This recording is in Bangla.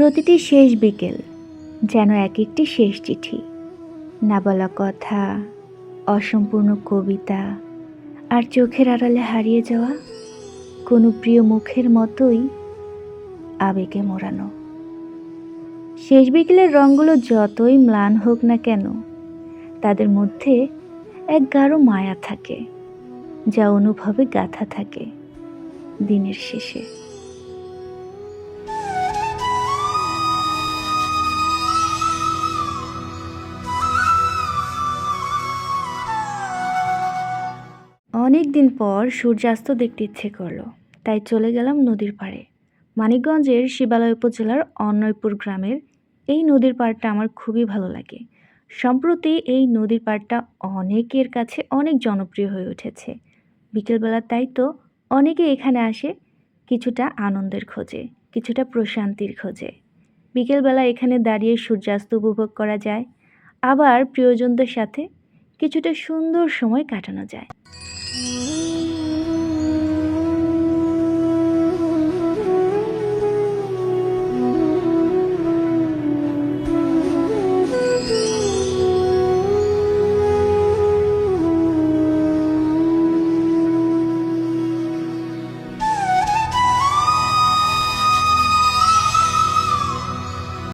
প্রতিটি শেষ বিকেল যেন এক একটি শেষ চিঠি। না বলা কথা, অসম্পূর্ণ কবিতা আর চোখের আড়ালে হারিয়ে যাওয়া কোনো প্রিয় মুখের মতোই আবেগে মোড়ানো। শেষ বিকেলের রঙগুলো যতই ম্লান হোক না কেন, তাদের মধ্যে এক গাঢ় মায়া থাকে, যা অনুভবে গাথা থাকে দিনের শেষে। অনেক দিন পর সূর্যাস্ত দেখতে ইচ্ছে করল, তাই চলে গেলাম নদীর পাড়ে। মানিকগঞ্জের শিবালয় উপজেলার অন্নয়পুর গ্রামের এই নদীর পাড়টা আমার খুবই ভালো লাগে। সম্প্রতি এই নদীর পাড়টা অনেকের কাছে অনেক জনপ্রিয় হয়ে উঠেছে। বিকেলবেলা তাই তো অনেকে এখানে আসে কিছুটা আনন্দের খোঁজে, কিছুটা প্রশান্তির খোঁজে। বিকেলবেলা এখানে দাঁড়িয়ে সূর্যাস্ত উপভোগ করা যায়, আবার প্রিয়জনদের সাথে কিছুটা সুন্দর সময় কাটানো যায়।